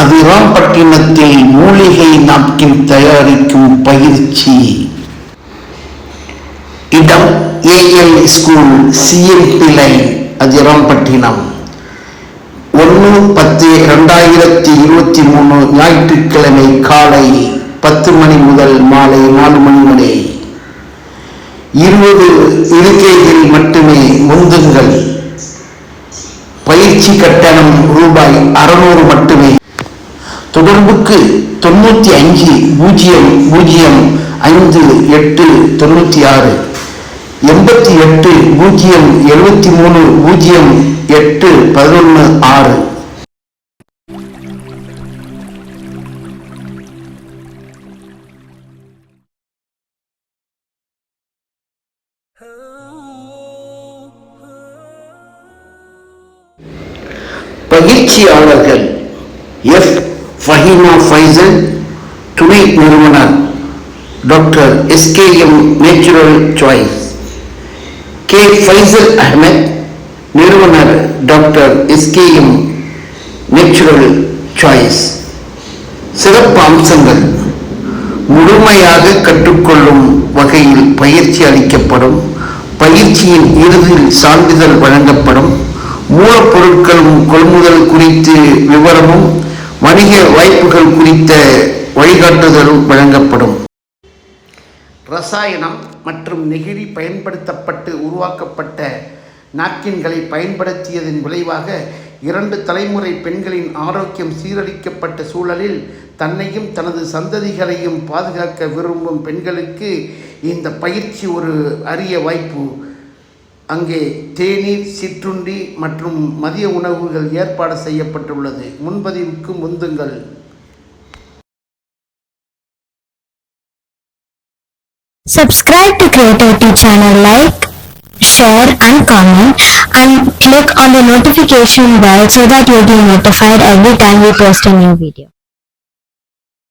அதிராம்பட்டினத்தில் மூலிகை நாப்கின் தயாரிக்கும் பயிற்சி. இடம் A L school C M P line Adirampattinam ஒன்று பத்து ரெண்டாயிரத்தி இருபத்தி மூணு ஞாயிற்றுக்கிழமை காலை பத்து மணி முதல் மாலை நாலு மணி வரை. இருபது இருக்கைகள் மட்டுமே முந்துங்கள். பயிற்சி கட்டணம் ரூபாய் அறுநூறு மட்டுமே. தொடர்புக்கு தொண்ணூற்றி அஞ்சு பூஜ்ஜியம் பூஜ்ஜியம் ஐந்து எட்டு தொண்ணூற்றி ஆறு எண்பத்தி எட்டு பூஜ்ஜியம் எழுபத்தி மூணு பூஜ்ஜியம் எட்டு பதினொன்று ஆறு. பயிற்சியாளர்கள் ஃபஹீமா ஃபைசல் துணை நிறுவனர் doctor SKM natural choice. K Faisal Ahmed நிறுவனர் டாக்டர் எஸ்கேஎம் நேச்சுரல் சாய்ஸ். சிறப்பு அம்சங்கள். முழுமையாக கற்றுக்கொள்ளும் வகையில் பயிற்சி அளிக்கப்படும் பயிற்சியின் இறுதியில் சான்றிதழ் வழங்கப்படும் மூலப்பொருட்களும் கொள்முதல் குறித்து விவரமும் வாய்ப்புகள் குறித்த வழிகாட்டுதலும் வழங்கப்படும். ரசாயனம் மற்றும் நெகிழி பயன்படுத்தப்பட்டு உருவாக்கப்பட்ட நாப்கின்களை பயன்படுத்தியதன் விளைவாக இரண்டு தலைமுறை பெண்களின் ஆரோக்கியம் சீரழிக்கப்பட்ட சூழலில் தன்னையும் தனது சந்ததிகளையும் பாதுகாக்க விரும்பும் பெண்களுக்கு இந்த பயிற்சி ஒரு அரிய வாய்ப்பு. அங்கே தேநீர் சிற்றுண்டி மற்றும் மதிய உணவுகள் ஏற்பாடு செய்யப்பட்டுள்ளது முன்பதிவுக்கு முந்துங்கள் Subscribe to Creativity channel, like, share and comment and click on the notification bell so that you'll be notified every time we post a new video.